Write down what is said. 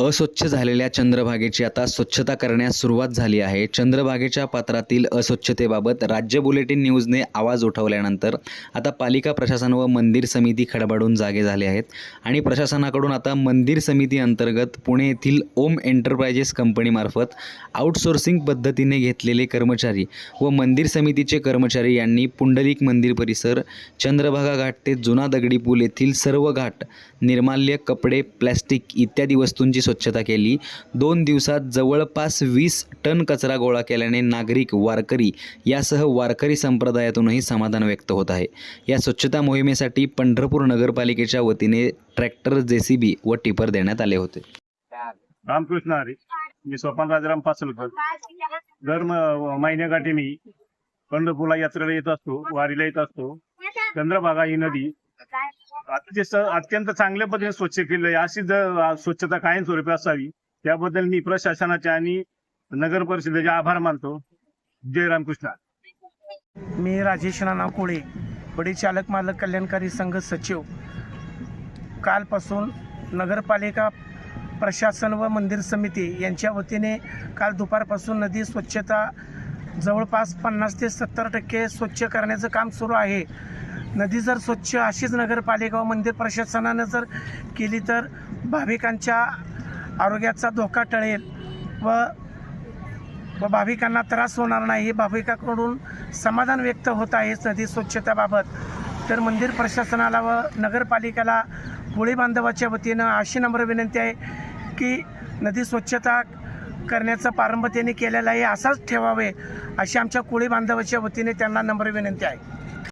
अस्वच्छ झालेल्या चंद्रभागेची आता स्वच्छता करण्यास सुरुवात झाली आहे. चंद्रभागेच्या पात्रातील अस्वच्छतेबाबत राज्य बुलेटिन न्यूजने आवाज उठवल्यानंतर आता पालिका प्रशासन व मंदिर समिती खडबडून जागे झाले आहेत. आणि प्रशासनाकडून आता मंदिर समिती अंतर्गत पुणे येथील ओम एंटरप्राइजेस कंपनीमार्फत आउटसोर्सिंग पद्धतीने घेतलेले कर्मचारी व मंदिर समितीचे कर्मचारी यांनी पुंडलिक मंदिर परिसर चंद्रभागा घाट ते जुना दगडी पूल येथील सर्व घाट निर्माल्य कपडे प्लॅस्टिक इत्यादी वस्तूंची स्वच्छता केली. दोन दिवसात जवळपास वीस टन कचरा गोळा केल्याने नागरिक वारकरी यासह वारकरी संप्रदायातूनही समाधान व्यक्त होत आहे. या स्वच्छता मोहिमेसाठी पंढरपूर नगरपालिकेच्या वतीने ट्रॅक्टर जेसीबी व टिपर देण्यात आले होते. रामकृष्ण हरी मी स्वपन राजाराम पासलकर दर महिन्याकाठी मी पंढरपूरला यात्रेला येत असतो वारीला येत असतो. चंद्रभागा ही नदी अत्यंत अत्यंत चांगल्या पद्धतीने स्वच्छ केली आहे. अशी जर स्वच्छता कायमस्वरूपी असावी त्याबद्दल मी प्रशासनाचे आणि नगर परिषदेचे आभार मानतो. जय रामकृष्ण. मी राजेश नाना कोळे बडी चालक मालक कल्याणकारी संघ सचिव. कालपासून नगरपालिका प्रशासन व मंदिर समिती यांच्या वतीने काल दुपारपासून नदी स्वच्छता जवळपास पन्नास ते सत्तर टक्के स्वच्छ करण्याचं काम सुरू आहे. नदी जर स्वच्छ अशीच नगरपालिका व मंदिर प्रशासनानं जर केली तर भाविकांच्या आरोग्याचा धोका टळेल व व भाविकांना त्रास होणार नाही भाविकाकडून समाधान व्यक्त होत आहे नदी स्वच्छतेबाबत. तर मंदिर प्रशासनाला व नगरपालिकेला कोळी बांधवाच्या वतीनं अशी नम्र विनंती आहे की नदी स्वच्छता करण्याचा प्रारंभ त्यांनी केलेला आहे असाच ठेवावे अशी आमच्या कोळी बांधवाच्या वतीने त्यांना नम्र विनंती आहे.